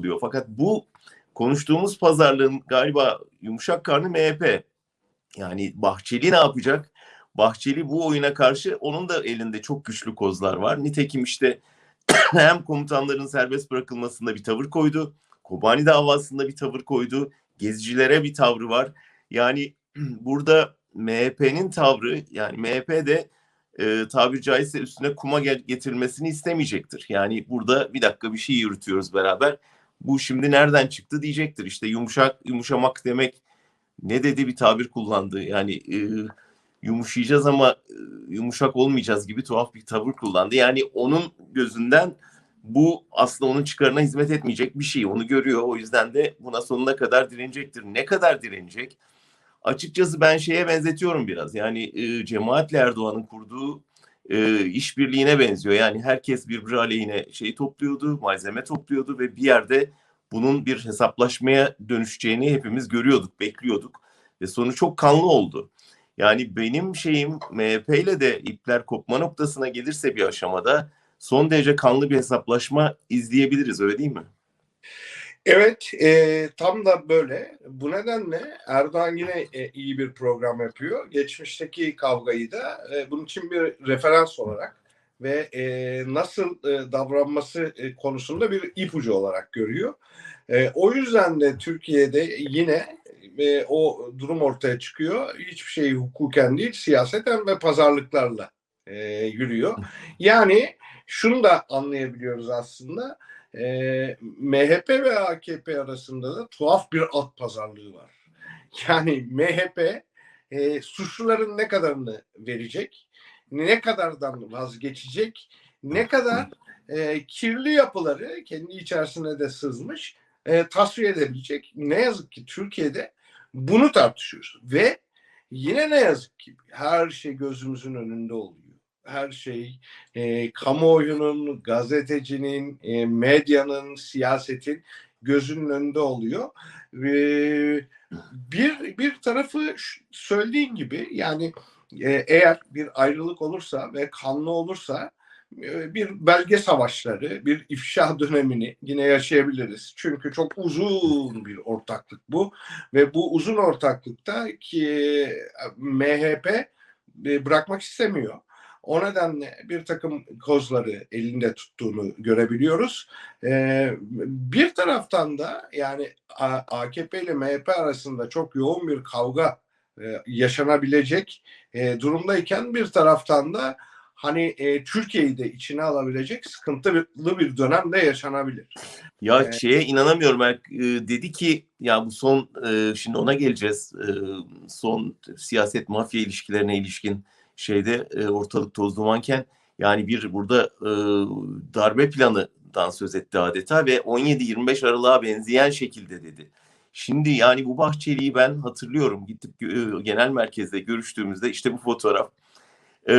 oluyor. Fakat bu konuştuğumuz pazarlığın galiba yumuşak karnı MHP. Yani Bahçeli ne yapacak? Bahçeli bu oyuna karşı onun da elinde çok güçlü kozlar var. Nitekim işte hem komutanların serbest bırakılmasında bir tavır koydu. Kobani davasında bir tavır koydu. Gezicilere bir tavrı var. Yani burada MHP'nin tavrı yani MHP de e, tabiri caizse üstüne kuma getirilmesini istemeyecektir. Yani burada bir dakika bir şey yürütüyoruz beraber. Bu şimdi nereden çıktı diyecektir. İşte yumuşak yumuşamak demek ne dedi bir tabir kullandı. Yani e, yumuşayacağız ama e, yumuşak olmayacağız gibi tuhaf bir tavır kullandı. Yani onun gözünden bu aslında onun çıkarına hizmet etmeyecek bir şey. Onu görüyor. O yüzden de buna sonuna kadar direnecektir. Ne kadar direnecek? Açıkçası ben şeye benzetiyorum biraz. Yani e, cemaatle Erdoğan'ın kurduğu e, işbirliğine benziyor. Yani herkes birbiri aleyhine şey topluyordu, malzeme topluyordu ve bir yerde bunun bir hesaplaşmaya dönüşeceğini hepimiz görüyorduk, bekliyorduk. Ve sonu çok kanlı oldu. Yani benim şeyim MHP ile de ipler kopma noktasına gelirse bir aşamada son derece kanlı bir hesaplaşma izleyebiliriz öyle değil mi? Evet, e, tam da böyle. Bu nedenle Erdoğan yine e, iyi bir program yapıyor. Geçmişteki kavgayı da e, bunun için bir referans olarak ve e, nasıl e, davranması e, konusunda bir ipucu olarak görüyor. E, o yüzden de Türkiye'de yine e, o durum ortaya çıkıyor. Hiçbir şey hukuken değil, siyaseten ve pazarlıklarla e, yürüyor. Yani şunu da anlayabiliyoruz aslında e, MHP ve AKP arasında da tuhaf bir alt pazarlığı var. Yani MHP e, suçluların ne kadarını verecek, ne kadardan vazgeçecek, ne kadar e, kirli yapıları kendi içerisine de sızmış e, tasfiye edebilecek. Ne yazık ki Türkiye'de bunu tartışıyoruz ve yine ne yazık ki her şey gözümüzün önünde oluyor her şey e, kamuoyunun, gazetecinin, e, medyanın, siyasetin gözünün önünde oluyor. Ve bir bir tarafı söylediğin gibi yani e, eğer bir ayrılık olursa ve kanlı olursa e, bir belge savaşları, bir ifşa dönemini yine yaşayabiliriz. Çünkü çok uzun bir ortaklık bu ve bu uzun ortaklıkta ki MHP e, bırakmak istemiyor. O nedenle bir takım kozları elinde tuttuğunu görebiliyoruz. Ee, bir taraftan da yani AKP ile MHP arasında çok yoğun bir kavga e, yaşanabilecek e, durumdayken bir taraftan da hani e, Türkiye'yi de içine alabilecek sıkıntılı bir dönem de yaşanabilir. Ya ee, şeye inanamıyorum. E, dedi ki ya bu son e, şimdi ona geleceğiz. E, son siyaset mafya ilişkilerine ilişkin şeyde e, ortalık toz dumanken yani bir burada e, darbe planından söz etti adeta ve 17-25 Aralık'a benzeyen şekilde dedi. Şimdi yani bu Bahçeli'yi ben hatırlıyorum gittik e, genel merkezde görüştüğümüzde işte bu fotoğraf e,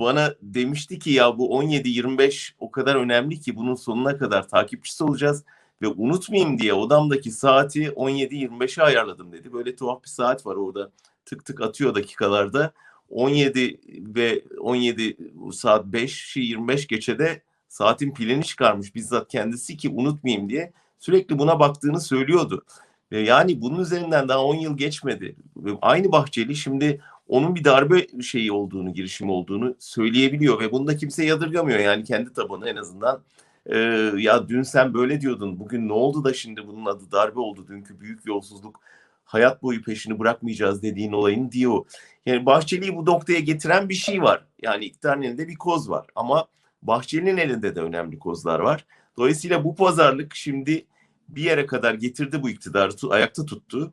bana demişti ki ya bu 17-25 o kadar önemli ki bunun sonuna kadar takipçisi olacağız ve unutmayayım diye odamdaki saati 17-25'e ayarladım dedi. Böyle tuhaf bir saat var orada tık tık atıyor dakikalarda. 17 ve 17 saat 5 25 geçede saatin pilini çıkarmış bizzat kendisi ki unutmayayım diye sürekli buna baktığını söylüyordu. Ve yani bunun üzerinden daha 10 yıl geçmedi. Ve aynı Bahçeli şimdi onun bir darbe şeyi olduğunu, girişimi olduğunu söyleyebiliyor ve bunu da kimse yadırgamıyor. Yani kendi tabanı en azından e, ya dün sen böyle diyordun, bugün ne oldu da şimdi bunun adı darbe oldu, dünkü büyük yolsuzluk hayat boyu peşini bırakmayacağız dediğin olayın diyor. Yani Bahçeli'yi bu noktaya getiren bir şey var. Yani iktidarın elinde bir koz var. Ama Bahçeli'nin elinde de önemli kozlar var. Dolayısıyla bu pazarlık şimdi bir yere kadar getirdi bu iktidarı ayakta tuttu.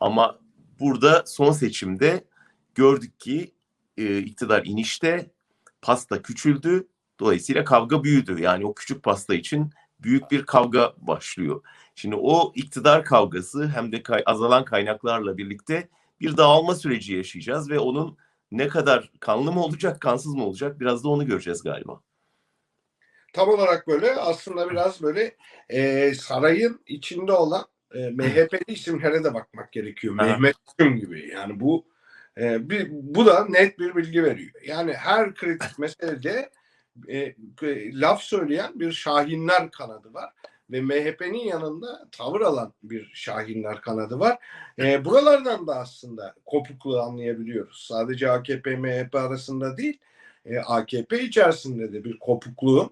Ama burada son seçimde gördük ki e, iktidar inişte, pasta küçüldü. Dolayısıyla kavga büyüdü. Yani o küçük pasta için büyük bir kavga başlıyor. Şimdi o iktidar kavgası hem de kay azalan kaynaklarla birlikte bir dağılma süreci yaşayacağız ve onun ne kadar kanlı mı olacak, kansız mı olacak biraz da onu göreceğiz galiba. Tam olarak böyle aslında biraz böyle e, sarayın içinde olan e, MHP'li isimlere de bakmak gerekiyor. Aha. Mehmet gibi. Yani bu e, bir, bu da net bir bilgi veriyor. Yani her kritik meselede e, laf söyleyen bir şahinler kanadı var ve MHP'nin yanında tavır alan bir Şahinler kanadı var. E, buralardan da aslında kopukluğu anlayabiliyoruz. Sadece AKP MHP arasında değil, e, AKP içerisinde de bir kopukluğun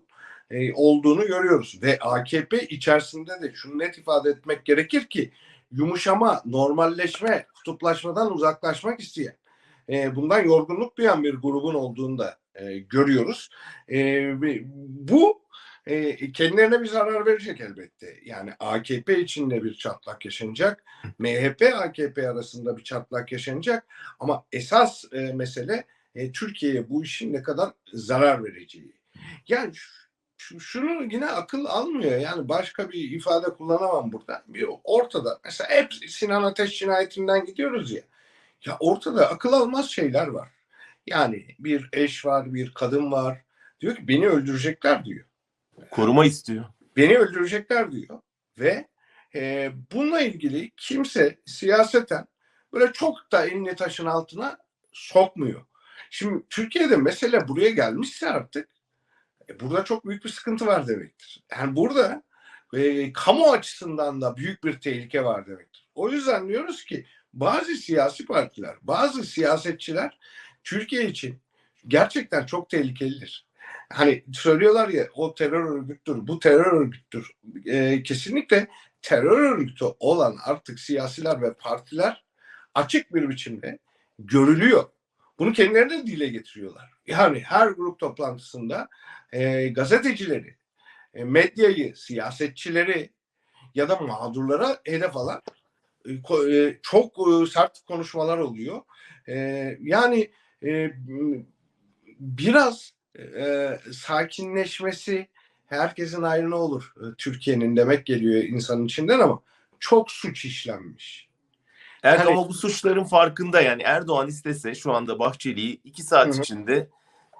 e, olduğunu görüyoruz. Ve AKP içerisinde de şunu net ifade etmek gerekir ki yumuşama, normalleşme, kutuplaşmadan uzaklaşmak isteyen, e, bundan yorgunluk duyan bir grubun olduğunu da e, görüyoruz. E, bu e, kendilerine bir zarar verecek elbette. Yani AKP içinde bir çatlak yaşanacak. MHP AKP arasında bir çatlak yaşanacak. Ama esas e, mesele e, Türkiye'ye bu işin ne kadar zarar vereceği. Yani şu- şunu yine akıl almıyor. Yani başka bir ifade kullanamam burada. Bir ortada mesela hep Sinan Ateş cinayetinden gidiyoruz ya. Ya ortada akıl almaz şeyler var. Yani bir eş var, bir kadın var. Diyor ki beni öldürecekler diyor. Koruma istiyor. Beni öldürecekler diyor. Ve e, bununla ilgili kimse siyaseten böyle çok da elini taşın altına sokmuyor. Şimdi Türkiye'de mesele buraya gelmişse artık e, burada çok büyük bir sıkıntı var demektir. Yani burada e, kamu açısından da büyük bir tehlike var demektir. O yüzden diyoruz ki bazı siyasi partiler, bazı siyasetçiler Türkiye için gerçekten çok tehlikelidir. Hani söylüyorlar ya o terör örgüttür, bu terör örgüttür. E, kesinlikle terör örgütü olan artık siyasiler ve partiler açık bir biçimde görülüyor. Bunu kendileri de dile getiriyorlar. Yani her grup toplantısında e, gazetecileri, e, medyayı, siyasetçileri ya da mağdurlara hedef alan e, e, çok e, sert konuşmalar oluyor. E, yani e, biraz e, sakinleşmesi herkesin ayrına olur e, Türkiye'nin demek geliyor insanın içinden ama çok suç işlenmiş. Erdoğan Hani- ama bu suçların farkında yani Erdoğan istese şu anda Bahçeli'yi iki saat Hı içinde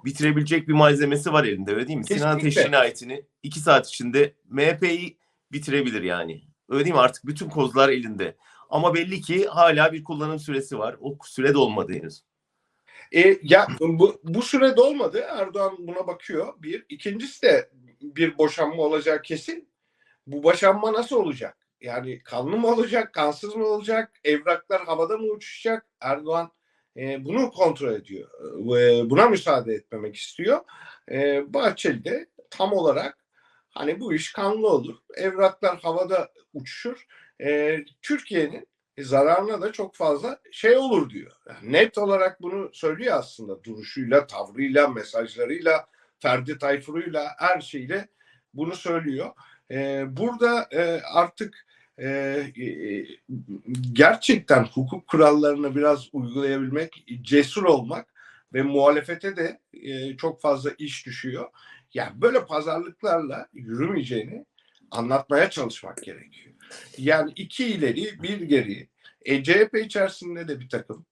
bitirebilecek bir malzemesi var elinde öyle değil mi? Sinan Ateş Kesinlikle. cinayetini iki saat içinde MHP'yi bitirebilir yani. Öyle değil mi? Artık bütün kozlar elinde. Ama belli ki hala bir kullanım süresi var. O süre dolmadı henüz. E, ya bu, bu süre dolmadı. Erdoğan buna bakıyor. Bir. İkincisi de bir boşanma olacağı kesin. Bu boşanma nasıl olacak? Yani kanlı mı olacak, kansız mı olacak? Evraklar havada mı uçuşacak? Erdoğan e, bunu kontrol ediyor. E, buna müsaade etmemek istiyor. E, Bahçeli de tam olarak hani bu iş kanlı olur. Evraklar havada uçuşur. E, Türkiye'nin zararına da çok fazla şey olur diyor. Yani net olarak bunu söylüyor aslında duruşuyla, tavrıyla, mesajlarıyla, Ferdi Tayfur'uyla her şeyle bunu söylüyor. Ee, burada e, artık e, e, gerçekten hukuk kurallarını biraz uygulayabilmek, cesur olmak ve muhalefete de e, çok fazla iş düşüyor. Yani böyle pazarlıklarla yürümeyeceğini anlatmaya çalışmak gerekiyor. Yani iki ileri bir geri. E, CHP içerisinde de bir takım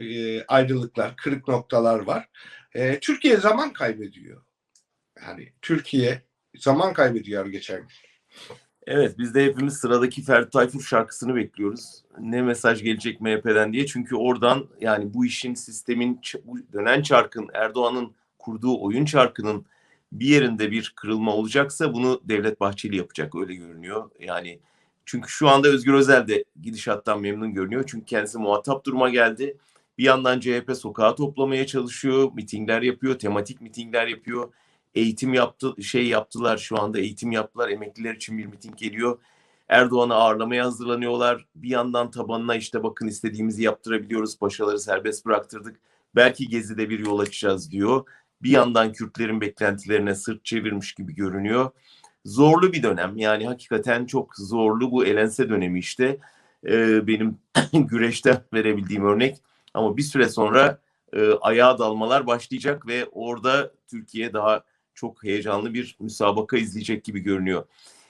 e, ayrılıklar, kırık noktalar var. E, Türkiye zaman kaybediyor. Yani Türkiye zaman kaybediyor geçen gün. Evet biz de hepimiz sıradaki Ferdi Tayfur şarkısını bekliyoruz. Ne mesaj gelecek MHP'den diye. Çünkü oradan yani bu işin sistemin dönen çarkın Erdoğan'ın kurduğu oyun çarkının bir yerinde bir kırılma olacaksa bunu Devlet Bahçeli yapacak öyle görünüyor. Yani çünkü şu anda Özgür Özel de gidişattan memnun görünüyor. Çünkü kendisi muhatap duruma geldi. Bir yandan CHP sokağa toplamaya çalışıyor, mitingler yapıyor, tematik mitingler yapıyor. Eğitim yaptı şey yaptılar şu anda eğitim yaptılar. Emekliler için bir miting geliyor. Erdoğan'ı ağırlamaya hazırlanıyorlar. Bir yandan tabanına işte bakın istediğimizi yaptırabiliyoruz paşaları serbest bıraktırdık. Belki gezide bir yol açacağız diyor. Bir yandan Kürtlerin beklentilerine sırt çevirmiş gibi görünüyor zorlu bir dönem. Yani hakikaten çok zorlu bu elense dönemi işte. Ee, benim güreşten verebildiğim örnek. Ama bir süre sonra e, ayağa dalmalar başlayacak ve orada Türkiye daha çok heyecanlı bir müsabaka izleyecek gibi görünüyor.